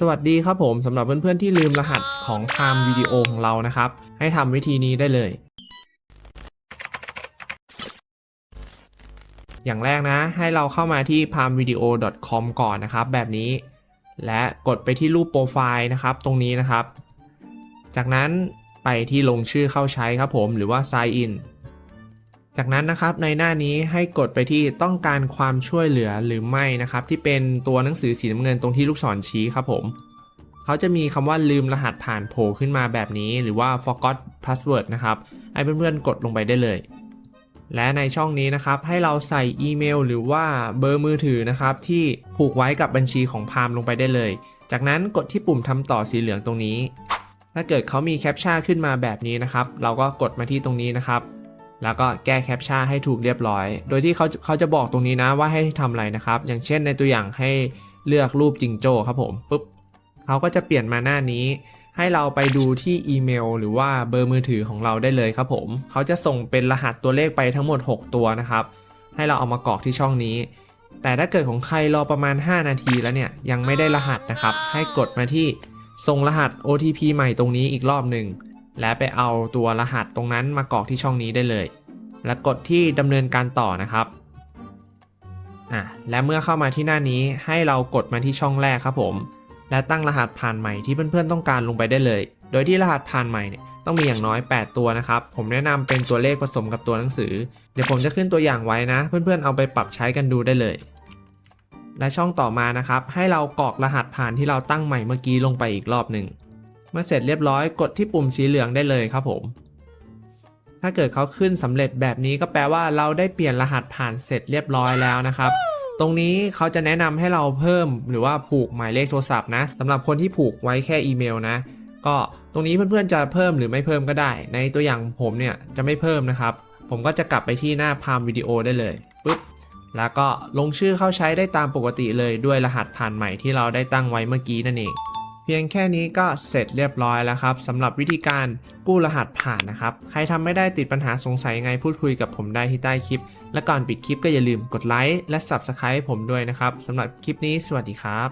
สวัสดีครับผมสำหรับเพื่อนๆที่ลืมรหัสของ Prime Video ของเรานะครับ ให้ทำวิธีนี้ได้เลย อย่างแรกนะ ให้เราเข้ามาที่ palmvideo.com ก่อนนะครับ แบบนี้ และกดไปที่รูปโปรไฟล์นะครับ ตรงนี้นะครับ จากนั้นไปที่ลงชื่อเข้าใช้ครับผมหรือว่า sign in จากนั้นนะครับในหน้านี้ให้กดไปที่ต้องการความช่วยเหลือหรือไม่นะครับ ที่เป็นตัวหนังสือสีน้ำเงินตรงที่ลูกศรชี้ครับผมเขาจะมีคำว่าลืมรหัสผ่านโผล่ขึ้นมาแบบนี้ หรือว่า forgot password นะครับให้เพื่อนๆกดลงไปได้เลย และในช่องนี้นะครับให้เราใส่อีเมลหรือว่าเบอร์มือถือนะครับที่ผูกไว้กับบัญชีของพามลงไปได้เลย จากนั้นกดที่ปุ่มทำต่อสีเหลืองตรงนี้ ถ้าเกิดเขามีแคปชั่นขึ้นมาแบบนี้นะครับ เราก็กดมาที่ตรงนี้นะครับ แล้วก็แก้แคปชั่นให้ถูกเรียบร้อย โดยที่เขาเขาจะบอกตรงนี้นะว่าให้ทำอะไรนะครับ อย่างเช่นในตัวอย่างให้เลือกรูปจิงโจ้ครับผมปุ๊บเขาก็จะเปลี่ยนมาหน้านี้ ให้เราไปดูที่อีเมล หรือว่าเบอร์มือถือของเราได้เลยครับผมเขาจะส่งเป็นรหัสตัวเลขไปทั้งหมด 6 ตัวนะครับ ให้เราเอามากรอกที่ช่องนี้ แต่ถ้าเกิดของใครรอประมาณ 5 นาทีแล้วเนี่ยยังไม่ได้รหัสนะครับ ให้กดมาที่ส่งรหัส OTP ใหม่ตรงนี้อีกรอบหนึ่ง และไปเอาตัวรหัสตรงนั้นมากรอกที่ช่องนี้ได้เลย และกดที่ดำเนินการต่อนะครับอะและเมื่อเข้ามาที่หน้านี้ให้เรากดมาที่ช่องแรกครับผม และตั้งรหัสผ่านใหม่ที่เพื่อนๆต้องการลงไปได้เลย โดยที่รหัสผ่านใหม่เนี่ยต้องมีอย่างน้อย 8 ตัวนะครับ ผมแนะนำเป็นตัวเลขผสมกับตัวหนังสือ เดี๋ยวผมจะขึ้นตัวอย่างไว้นะ เพื่อนๆเอาไปปรับใช้กันดูได้เลย และช่องต่อมานะครับ ให้เรากรอกรหัสผ่านที่เราตั้งใหม่เมื่อกี้ลงไปอีกรอบหนึ่ง มื่อเสร็จเรียบร้อยกดที่ปุ่มสีเหลืองได้เลยครับผม ถ้าเกิดเขาขึ้นสำเร็จแบบนี้ก็แปลว่าเราได้เปลี่ยนรหัสผ่านเสร็จเรียบร้อยแล้วนะครับ ตรงนี้เขาจะแนะนำให้เราเพิ่มหรือว่าผูกหมายเลขโทรศัพท์นะสำหรับคนที่ผูกไว้แค่อีเมลนะ ก็ตรงนี้เพื่อนๆจะเพิ่มหรือไม่เพิ่มก็ได้ ในตัวอย่างผมเนี่ยจะไม่เพิ่มนะครับ ผมก็จะกลับไปที่หน้าพามวิดีโอได้เลยปุ๊บแล้วก็ลงชื่อเข้าใช้ได้ตามปกติเลยด้วยรหัสผ่านใหม่ที่เราได้ตั้งไว้เมื่อกี้นั่นเอง เพียงแค่นี้ก็เสร็จเรียบร้อยแล้วครับสำหรับวิธีการกู้รหัสผ่านนะครับ ใครทำไม่ได้ติดปัญหาสงสัยยังไงพูดคุยกับผมได้ที่ใต้คลิป และก่อนปิดคลิปก็อย่าลืมกดไลค์และ Subscribe ให้ผมด้วยนะครับสำหรับคลิปนี้สวัสดีครับ